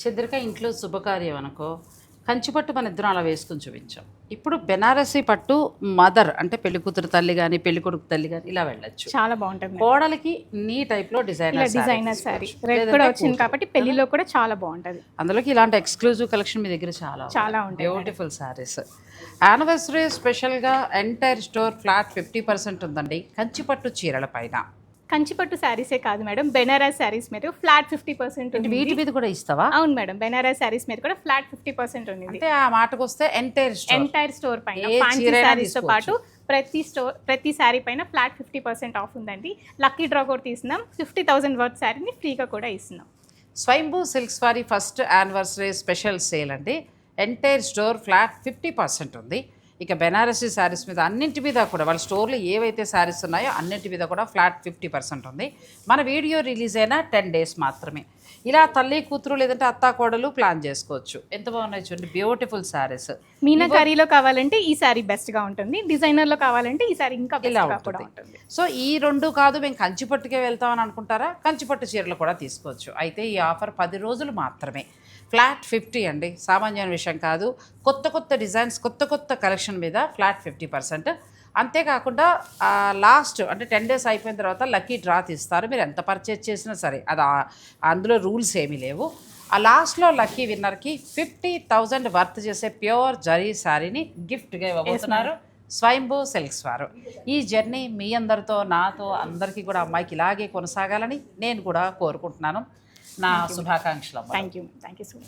చెద్దరిక ఇంట్లో శుభకార్యం అనుకో కంచిపట్టు మన ఇద్దరం అలా వేసుకుని చూపించాం. ఇప్పుడు బెనారసీ పట్టు మదర్ అంటే పెళ్ళి కూతురు తల్లి కానీ పెళ్ళి కొడుకు తల్లి కానీ ఇలా వెళ్ళొచ్చు. చాలా బాగుంటుంది కోడలికి నీ టైప్లో ఇలా డిజైనర్ డిజైనర్ రెడ్ కూడా వచ్చింది కాబట్టి పెళ్ళిలో కూడా చాలా బాగుంటది. అందులోకి ఇలాంటి ఎక్స్క్లూజివ్ కలెక్షన్ మీ దగ్గర చాలా చాలా ఉంటాయి బ్యూటిఫుల్ శారీస్ యానివర్సరీ స్పెషల్గా entire store flat fifty percent ఉందండి. కంచిపట్టు చీరల పైన. కంచిపట్టు శారీసే కాదు మేడం బెనారస్ శారీస్ మీద ఫ్లాట్ ఫిఫ్టీ పర్సెంట్ వీటి మీద కూడా ఇస్తావా? అవును మేడం బెనారస్ శారీస్ మీద కూడా ఫ్లాట్ ఫిఫ్టీ పర్సెంట్ ఉంది అంటే ఆ మాటకు వస్తే ఎంటైర్ ఎంటైర్ స్టోర్ పైన ఫ్యాన్సీ శారీస్తో పాటు ప్రతి స్టోర్ ప్రతి శారీ పైన ఫ్లాట్ ఫిఫ్టీ పర్సెంట్ ఆఫ్ ఉందండి. లక్కీ డ్రా కూడా తీస్తున్నాం ఫిఫ్టీ థౌసండ్ వర్త్ శారీని ఫ్రీగా కూడా ఇస్తున్నాం. స్వయంభూ సిల్క్స్ వారి ఫస్ట్ యానివర్సరీ స్పెషల్ సేల్ అండి. Entire store flat fifty percent ఉంది. ఇక బెనారసీ శారీస్ మీద అన్నింటి మీద కూడా వాళ్ళ స్టోర్లో ఏవైతే శారీస్ ఉన్నాయో అన్నింటి మీద కూడా ఫ్లాట్ ఫిఫ్టీ పర్సెంట్ ఉంది. మన వీడియో రిలీజ్ అయిన టెన్ డేస్ మాత్రమే. ఇలా తల్లి కూతురు లేదంటే అత్తా కోడలు ప్లాన్ చేసుకోవచ్చు. ఎంత బాగున్నాయి చూడండి బ్యూటిఫుల్ శారీస్. మీనాకారీలో కావాలంటే ఈ శారీ బెస్ట్గా ఉంటుంది. డిజైనర్లో కావాలంటే ఈ శారీ ఇంకా ఇలా ఉంటుంది. సో ఈ రెండు కాదు మేము కంచిపట్టుకే వెళ్తామని అనుకుంటారా? కంచిపట్టు చీరలు కూడా తీసుకోవచ్చు. అయితే ఈ ఆఫర్ పది రోజులు మాత్రమే. ఫ్లాట్ ఫిఫ్టీ అండి సామాన్యమైన విషయం కాదు. కొత్త కొత్త డిజైన్స్ కొత్త కొత్త కలెక్షన్ మీద ఫ్లాట్ ఫిఫ్టీ పర్సెంట్. అంతేకాకుండా లాస్ట్ అంటే టెన్ డేస్ అయిపోయిన తర్వాత లక్కీ డ్రా తీస్తారు. మీరు ఎంత పర్చేజ్ చేసినా సరే అది అందులో రూల్స్ ఏమీ లేవు. ఆ లాస్ట్లో లక్కీ విన్నర్కి ఫిఫ్టీ థౌజండ్ వర్త్ చేసే ప్యూర్ జరీ శారీని గిఫ్ట్గా ఇవ్వబోతున్నారు స్వయంభూ సిల్క్స్ వారు. ఈ జర్నీ మీ అందరితో నాతో అందరికీ కూడా అమ్మాయికి ఇలాగే కొనసాగాలని నేను కూడా కోరుకుంటున్నాను. నా శుభాకాంక్షలు అమ్మ thank you thank you so much